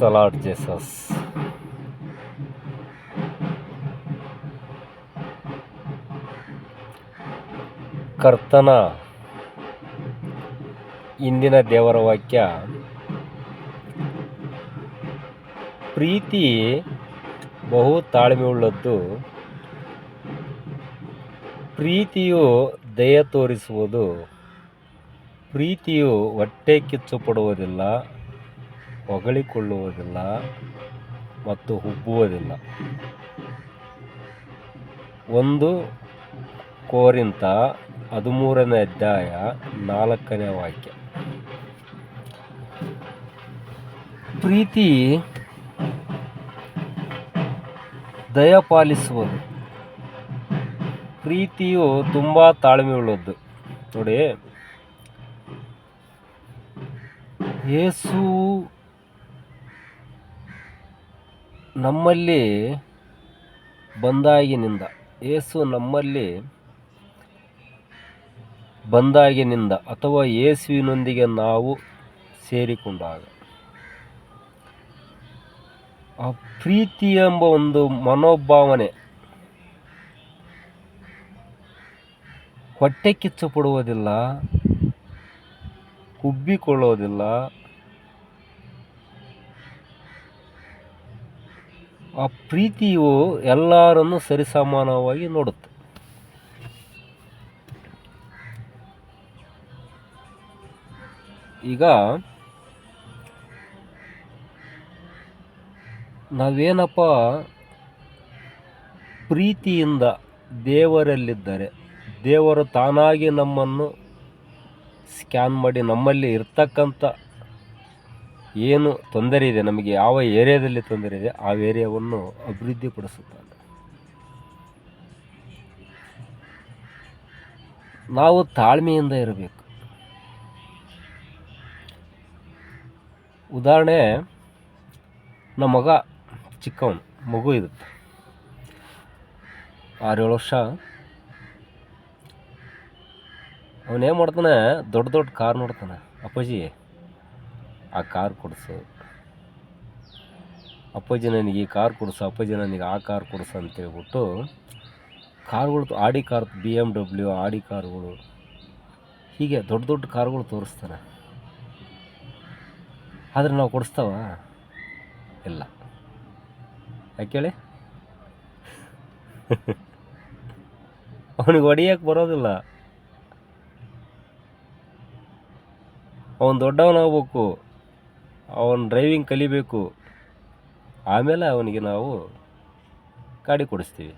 The lord Jesus. ಕರ್ತನ ಇಂದಿನ ದೇವರ ವಾಕ್ಯ, ಪ್ರೀತಿ ಬಹು ತಾಳ್ಮೆಯುಳ್ಳದ್ದು, ಪ್ರೀತಿಯು ದಯ ತೋರಿಸುವುದು, ಪ್ರೀತಿಯು ಹೊಟ್ಟೆ ಕಿಚ್ಚು ಪಡುವುದಿಲ್ಲ ಹೊಗಳಿಕೊಳ್ಳುವುದಿಲ್ಲ ಮತ್ತು ಹುಬ್ಬುವುದಿಲ್ಲ. ಒಂದು ಕೋರಿಂತ ಹದಿಮೂರನೇ ಅಧ್ಯಾಯ ನಾಲ್ಕನೇ ವಾಕ್ಯ. ಪ್ರೀತಿ ದಯಪಾಲಿಸುವುದು. ಪ್ರೀತಿಯು ತುಂಬ ತಾಳ್ಮೆಯುಳ್ಳದ್ದು. ನೋಡಿ. ಯೇಸು ನಮ್ಮಲ್ಲಿ ಬಂದಾಗಿನಿಂದ, ಏಸು ನಮ್ಮಲ್ಲಿ ಬಂದಾಗಿನಿಂದ ಅಥವಾ ಯೇಸುವಿನೊಂದಿಗೆ ನಾವು ಸೇರಿಕೊಂಡಾಗ, ಆ ಪ್ರೀತಿ ಎಂಬ ಒಂದು ಮನೋಭಾವನೆ ಹೊಟ್ಟೆ ಕಿಚ್ಚು ಪಡುವುದಿಲ್ಲ ಉಬ್ಬಿಕೊಳ್ಳೋದಿಲ್ಲ ಆ ಪ್ರೀತಿಯು ಎಲ್ಲರನ್ನು ಸರಿಸಮಾನವಾಗಿ ನೋಡುತ್ತೆ. ಈಗ ನಾವೇನಪ್ಪ, ಪ್ರೀತಿಯಿಂದ ದೇವರಲ್ಲಿದ್ದರೆ, ದೇವರು ತಾನಾಗಿ ನಮ್ಮನ್ನು ಸ್ಕ್ಯಾನ್ ಮಾಡಿ ನಮ್ಮಲ್ಲಿ ಇರ್ತಕ್ಕಂಥ ಏನು ತೊಂದರೆ ಇದೆ, ನಮಗೆ ಯಾವ ಏರಿಯಾದಲ್ಲಿ ತೊಂದರೆ ಇದೆ, ಆ ಏರಿಯಾವನ್ನು ಅಭಿವೃದ್ಧಿಪಡಿಸುತ್ತಾನೆ ನಾವು ತಾಳ್ಮೆಯಿಂದ ಇರಬೇಕು. ಉದಾಹರಣೆ, ನಮ್ಮ ಮಗ ಚಿಕ್ಕವನು, ಮಗು ಇರುತ್ತೆ. ಆರೇಳು ವರ್ಷ. ಅವನೇನು ಮಾಡ್ತಾನೆ, ದೊಡ್ಡ ದೊಡ್ಡ ಕಾರ್ ನೋಡ್ತಾನೆ ಅಪ್ಪಾಜಿ. ಆ ಕಾರ್ ಕೊಡಿಸು. ಅಪ್ಪಾಜಿ ನನಗೆ ಈ ಕಾರ್ ಕೊಡಿಸು ಅಪ್ಪಾಜಿ ನನಗೆ ಆ ಕಾರ್ ಕೊಡಿಸು ಅಂತೇಳ್ಬಿಟ್ಟು ಕಾರ್ಗಳು Audi car, B M W ಆಡಿ ಕಾರ್ಗಳು. ಹೀಗೆ ದೊಡ್ಡ ದೊಡ್ಡ ಕಾರ್ಗಳು ತೋರಿಸ್ತಾನೆ. ಆದರೆ ನಾವು ಕೊಡಿಸ್ತಾವ? ಇಲ್ಲ. ಯಾಕೇಳಿ ಅವನಿಗೆ ಹೊಡಿಯಕ್ಕೆ ಬರೋದಿಲ್ಲ. ಅವನು ದೊಡ್ಡವನಾಗಬೇಕು. ಅವನು ಡ್ರೈವಿಂಗ್ ಕಲಿಬೇಕು. ಆಮೇಲೆ ಅವನಿಗೆ ನಾವು ಗಾಡಿ ಕೊಡಿಸ್ತೀವಿ.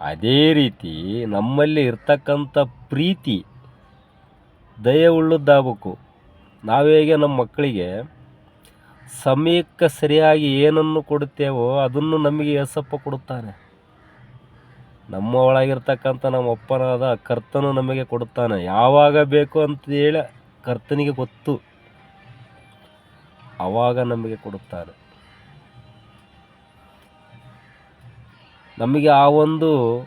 ಅದೇ ರೀತಿ ನಮ್ಮಲ್ಲಿ ಇರ್ತಕ್ಕಂಥ ಪ್ರೀತಿ ದಯ ಉಳ್ಳದ್ದಾಗಬೇಕು. ನಾವು ನಮ್ಮ ಮಕ್ಕಳಿಗೆ ಸಮಯಕ್ಕೆ ಸರಿಯಾಗಿ ಏನನ್ನು ಕೊಡುತ್ತೇವೋ ಅದನ್ನು ನಮಗೆ ಎಸಪ್ಪ ಕೊಡುತ್ತಾನೆ. ನಮ್ಮ ಒಳಗಿರ್ತಕ್ಕಂಥ ನಮ್ಮ ಅಪ್ಪನಾದ ಕರ್ತನು ನಮಗೆ ಕೊಡುತ್ತಾನೆ. ಯಾವಾಗ ಬೇಕು ಅಂತ ಹೇಳಿ ಕರ್ತನಿಗೆ ಗೊತ್ತು. ಆವಾಗ ನಮಗೆ ಕೊಡುತ್ತಾರೆ ನಮಗೆ ಆ ಒಂದು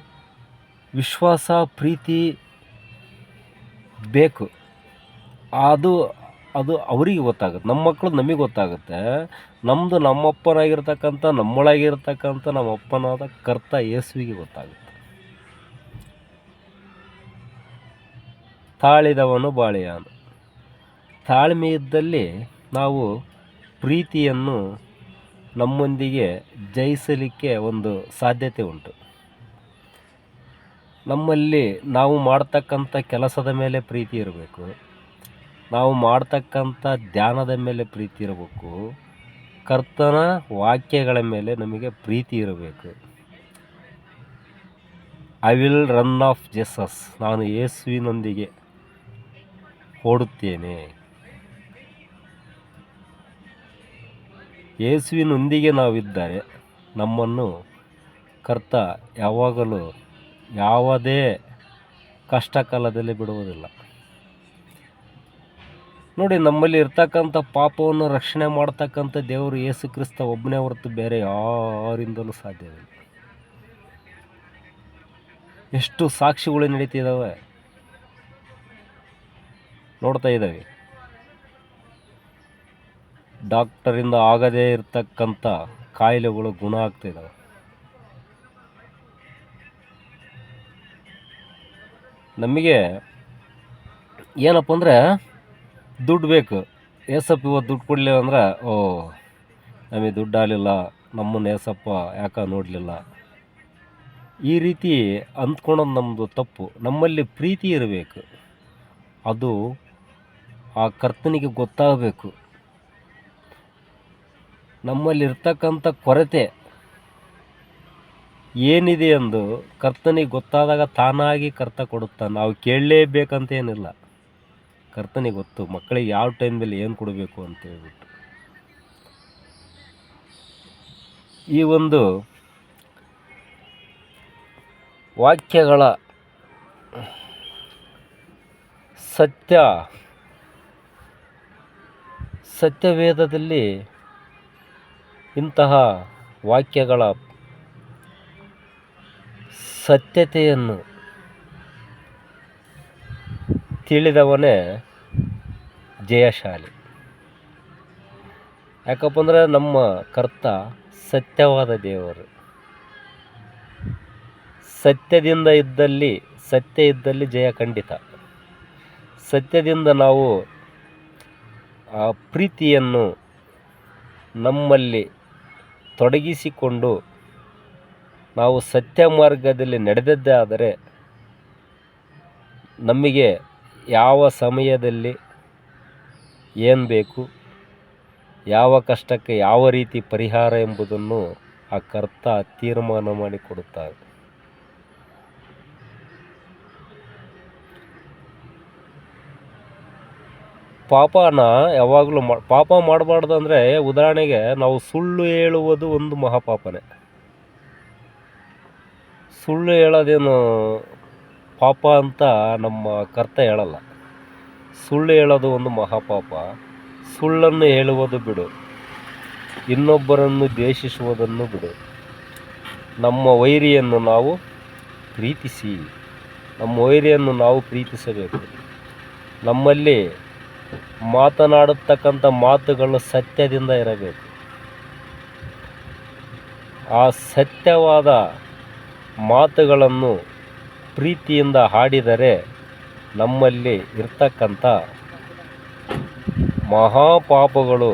ವಿಶ್ವಾಸ, ಪ್ರೀತಿ ಬೇಕು. ಅದು ಅದು ಅವರಿಗೆ ಗೊತ್ತಾಗುತ್ತೆ. ನಮ್ಮ ಮಕ್ಕಳು ನಮಗೆ ಗೊತ್ತಾಗುತ್ತೆ. ನಮ್ಮದು ನಮ್ಮಪ್ಪನಾಗಿರ್ತಕ್ಕಂಥ, ನಮ್ಮೊಳಗಿರ್ತಕ್ಕಂಥ ನಮ್ಮ ಅಪ್ಪನಾದ ಕರ್ತ ಯೇಸುವಿಗೆ ಗೊತ್ತಾಗುತ್ತೆ. ತಾಳಿದವನು ಬಾಳೆಯಾನು. ತಾಳ್ಮೆ ಇದ್ದಲ್ಲಿ ನಾವು ಪ್ರೀತಿಯನ್ನು ನಮ್ಮೊಂದಿಗೆ ಜಯಿಸಲಿಕ್ಕೆ ಒಂದು ಸಾಧ್ಯತೆ ಉಂಟು. ನಮ್ಮಲ್ಲಿ ನಾವು ಮಾಡ್ತಕ್ಕಂಥ ಕೆಲಸದ ಮೇಲೆ ಪ್ರೀತಿ ಇರಬೇಕು. ನಾವು ಮಾಡ್ತಕ್ಕಂಥ ಧ್ಯಾನದ ಮೇಲೆ ಪ್ರೀತಿ ಇರಬೇಕು. ಕರ್ತನ ವಾಕ್ಯಗಳ ಮೇಲೆ ನಮಗೆ ಪ್ರೀತಿ ಇರಬೇಕು. I will run of Jesus ನಾನು ಯೇಸುವಿನೊಂದಿಗೆ ಓಡುತ್ತೇನೆ. ಯೇಸುವಿನೊಂದಿಗೆ ನಾವಿದ್ದರೆ ನಮ್ಮನ್ನು ಕರ್ತ ಯಾವಾಗಲೂ ಯಾವುದೇ ಕಷ್ಟ ಕಾಲದಲ್ಲಿ ಬಿಡುವುದಿಲ್ಲ. ನೋಡಿ, ನಮ್ಮಲ್ಲಿ ಇರ್ತಕ್ಕಂಥ ಪಾಪವನ್ನು ರಕ್ಷಣೆ ಮಾಡ್ತಕ್ಕಂಥ ದೇವರು ಯೇಸು ಕ್ರಿಸ್ತ ಒಬ್ಬನೇ ಹೊರತು ಬೇರೆ ಯಾರಿಂದಲೂ ಸಾಧ್ಯವಿಲ್ಲ. ಎಷ್ಟು ಸಾಕ್ಷಿಗಳು ನಡೀತಿದ್ದಾವೆ? ನೋಡ್ತಾ ಇದ್ದಾವೆ. ಡಾಕ್ಟರಿಂದ ಆಗದೇ ಇರತಕ್ಕಂಥ ಕಾಯಿಲೆಗಳು ಗುಣ ಆಗ್ತಿದ್ದಾವೆ ನಮಗೆ ಏನಪ್ಪ ಅಂದರೆ ದುಡ್ಡು ಬೇಕು. ಏಸಪ್ಪ ಇವತ್ತು ದುಡ್ಡು ಕೊಡಲಿಲ್ಲ ಅಂದ್ರೆ, ಓ, ನಮಗೆ ದುಡ್ಡು ಆಗಲಿಲ್ಲ, ನಮ್ಮನ್ನು ಏಸಪ್ಪ ಯಾಕೆ ನೋಡಲಿಲ್ಲ. ಈ ರೀತಿ ಅಂದ್ಕೊಳೋದು ನಮ್ಮದು ತಪ್ಪು. ನಮ್ಮಲ್ಲಿ ಪ್ರೀತಿ ಇರಬೇಕು. ಅದು ಆ ಕರ್ತನಿಗೆ ಗೊತ್ತಾಗಬೇಕು. ನಮ್ಮಲ್ಲಿರ್ತಕ್ಕಂಥ ಕೊರತೆ ಏನಿದೆ ಎಂದು ಕರ್ತನಿಗೆ ಗೊತ್ತಾದಾಗ ತಾನಾಗಿ ಕರ್ತ ಕೊಡುತ್ತಾನೆ. ನಾವು ಕೇಳಲೇಬೇಕಂತ ಏನಿಲ್ಲ. ಕರ್ತನಿಗೆ ಗೊತ್ತು, ಮಕ್ಕಳಿಗೆ ಯಾವ ಟೈಮಲ್ಲಿ ಏನು ಕೊಡಬೇಕು ಅಂತ ಹೇಳ್ಬಿಟ್ಟು. ಈ ಒಂದು ವಾಕ್ಯಗಳ ಸತ್ಯ, ಸತ್ಯವೇದದಲ್ಲಿ ಇಂತಹ ವಾಕ್ಯಗಳ ಸತ್ಯತೆಯನ್ನು ತಿಳಿದವನೇ ಜಯಶಾಲಿ. ಯಾಕಪ್ಪ ಅಂದರೆ ನಮ್ಮ ಕರ್ತ ಸತ್ಯವಾದ ದೇವರು. ಸತ್ಯದಿಂದ ಇದ್ದಲ್ಲಿ, ಸತ್ಯ ಇದ್ದಲ್ಲಿ ಜಯ ಖಂಡಿತ. ಸತ್ಯದಿಂದ ನಾವು ಆ ಪ್ರೀತಿಯನ್ನು ನಮ್ಮಲ್ಲಿ ತೊಡಗಿಸಿಕೊಂಡು ನಾವು ಸತ್ಯ ಮಾರ್ಗದಲ್ಲಿ ನಡೆದದ್ದಾದರೆ ನಮಗೆ ಯಾವ ಸಮಯದಲ್ಲಿ ಏನು ಬೇಕು, ಯಾವ ಕಷ್ಟಕ್ಕೆ ಯಾವ ರೀತಿ ಪರಿಹಾರ ಎಂಬುದನ್ನು ಆ ಕರ್ತ ತೀರ್ಮಾನ ಮಾಡಿ ಪಾಪನ ಯಾವಾಗಲೂ ಮಾ, ಪಾಪ ಮಾಡಬಾರ್ದು ಅಂದರೆ ಉದಾಹರಣೆಗೆ ನಾವು ಸುಳ್ಳು ಹೇಳುವುದು ಒಂದು ಮಹಾಪಾಪನೇ. ಸುಳ್ಳು ಹೇಳೋದೇನು ಪಾಪ ಅಂತ ನಮ್ಮ ಕರ್ತ ಹೇಳಲ್ಲ. ಸುಳ್ಳು ಹೇಳೋದು ಒಂದು ಮಹಾಪಾಪ. ಸುಳ್ಳನ್ನು ಹೇಳುವುದು ಬಿಡು. ಇನ್ನೊಬ್ಬರನ್ನು ದ್ವೇಷಿಸುವುದನ್ನು ಬಿಡು. ನಮ್ಮ ವೈರಿಯನ್ನು ನಾವು ಪ್ರೀತಿಸಿ. ನಮ್ಮ ವೈರಿಯನ್ನು ನಾವು ಪ್ರೀತಿಸಬೇಕು. ನಮ್ಮಲ್ಲಿ ಮಾತನಾಡತಕ್ಕಂಥ ಮಾತುಗಳು ಸತ್ಯದಿಂದ ಇರಬೇಕು. ಆ ಸತ್ಯವಾದ ಮಾತುಗಳನ್ನು ಪ್ರೀತಿಯಿಂದ ಹಾಡಿದರೆ ನಮ್ಮಲ್ಲಿ ಇರ್ತಕ್ಕಂಥ ಮಹಾಪಾಪಗಳು,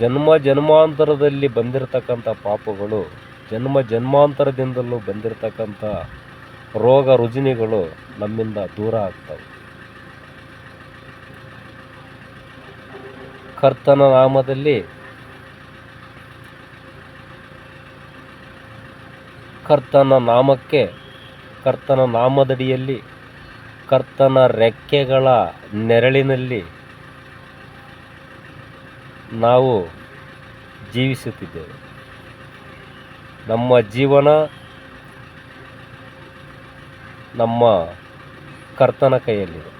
ಜನ್ಮ ಜನ್ಮಾಂತರದಲ್ಲಿ ಬಂದಿರತಕ್ಕಂಥ ಪಾಪಗಳು, ಜನ್ಮ ಜನ್ಮಾಂತರದಿಂದಲೂ ಬಂದಿರತಕ್ಕಂಥ ರೋಗ ರುಜಿನಿಗಳು ನಮ್ಮಿಂದ ದೂರ ಆಗ್ತವೆ. ಕರ್ತನ ನಾಮದಲ್ಲಿ ಕರ್ತನ ನಾಮಕ್ಕೆ, ಕರ್ತನ ನಾಮದಡಿಯಲ್ಲಿ, ಕರ್ತನ ರೆಕ್ಕೆಗಳ ನೆರಳಿನಲ್ಲಿ ನಾವು ಜೀವಿಸುತ್ತಿದ್ದೇವೆ. ನಮ್ಮ ಜೀವನ ನಮ್ಮ ಕರ್ತನ ಕೈಯಲ್ಲಿದೆ.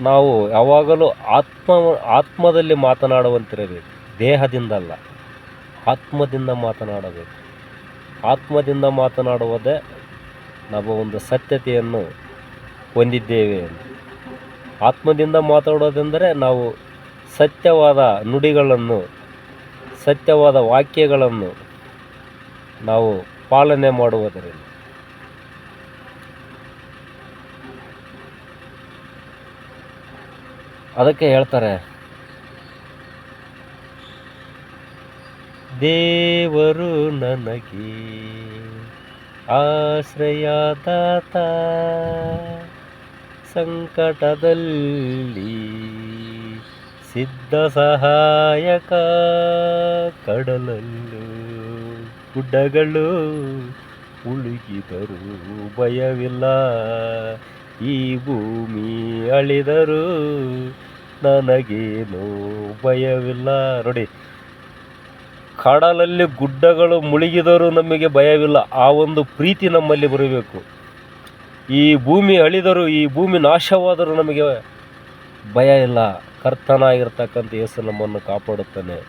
ನಾವು ಯಾವಾಗಲೂ ಆತ್ಮ, ಆತ್ಮದಲ್ಲಿ ಮಾತನಾಡುವಂತಿರಬೇಕು. ದೇಹದಿಂದಲ್ಲ. ಆತ್ಮದಿಂದ ಮಾತನಾಡಬೇಕು. ಆತ್ಮದಿಂದ ಮಾತನಾಡುವುದೇ ನಾವು ಒಂದು ಸತ್ಯತೆಯನ್ನು ಹೊಂದಿದ್ದೇವೆ ಆತ್ಮದಿಂದ ಮಾತಾಡೋದೆಂದರೆ ನಾವು ಸತ್ಯವಾದ ನುಡಿಗಳನ್ನು, ಸತ್ಯವಾದ ವಾಕ್ಯಗಳನ್ನು ನಾವು ಪಾಲನೆ ಮಾಡುವುದರಿಂದ. ಅದಕ್ಕೆ ಹೇಳ್ತಾರೆ ದೇವರು ನನಗೆ ಆಶ್ರಯದಾತ ಸಂಕಟದಲ್ಲಿ ಸಿದ್ಧ ಸಹಾಯಕ ಕಡಲಲ್ಲೂ ಗುಡ್ಡಗಳು ಉಳುಗಿದರು ಭಯವಿಲ್ಲ. ಈ ಭೂಮಿ ಅಳಿದರು ನನಗೇನು ಭಯವಿಲ್ಲ. ನೋಡಿ, ಕಡಲಲ್ಲಿ ಗುಡ್ಡಗಳು ಮುಳುಗಿದರೂ ನಮಗೆ ಭಯವಿಲ್ಲ. ಆ ಒಂದು ಪ್ರೀತಿ ನಮ್ಮಲ್ಲಿ ಬರಬೇಕು. ಈ ಭೂಮಿ ಅಳಿದರೂ, ಈ ಭೂಮಿ ನಾಶವಾದರೂ ನಮಗೆ ಭಯ ಇಲ್ಲ. ಕರ್ತನಾಗಿರ್ತಕ್ಕಂಥ ಯೇಸು ನಮ್ಮನ್ನು ಕಾಪಾಡುತ್ತಾನೆ.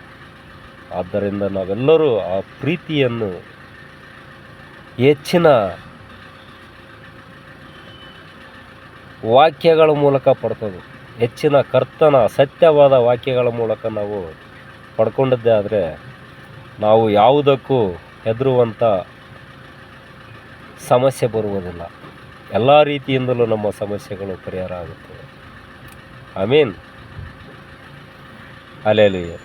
ಆದ್ದರಿಂದ ನಾವೆಲ್ಲರೂ ಆ ಪ್ರೀತಿಯನ್ನು ಹೆಚ್ಚಿನ ವಾಕ್ಯಗಳ ಮೂಲಕ ಪಡ್ತದೆ. ಹೆಚ್ಚಿನ ಕರ್ತನ, ಸತ್ಯವಾದ ವಾಕ್ಯಗಳ ಮೂಲಕ ನಾವು ಪಡ್ಕೊಂಡದ್ದೇ ಆದರೆ ನಾವು ಯಾವುದಕ್ಕೂ ಹೆದರುವಂಥ ಸಮಸ್ಯೆ ಬರುವುದಿಲ್ಲ. ಎಲ್ಲ ರೀತಿಯಿಂದಲೂ ನಮ್ಮ ಸಮಸ್ಯೆಗಳು ಪರಿಹಾರ ಆಗುತ್ತವೆ. I mean alleluia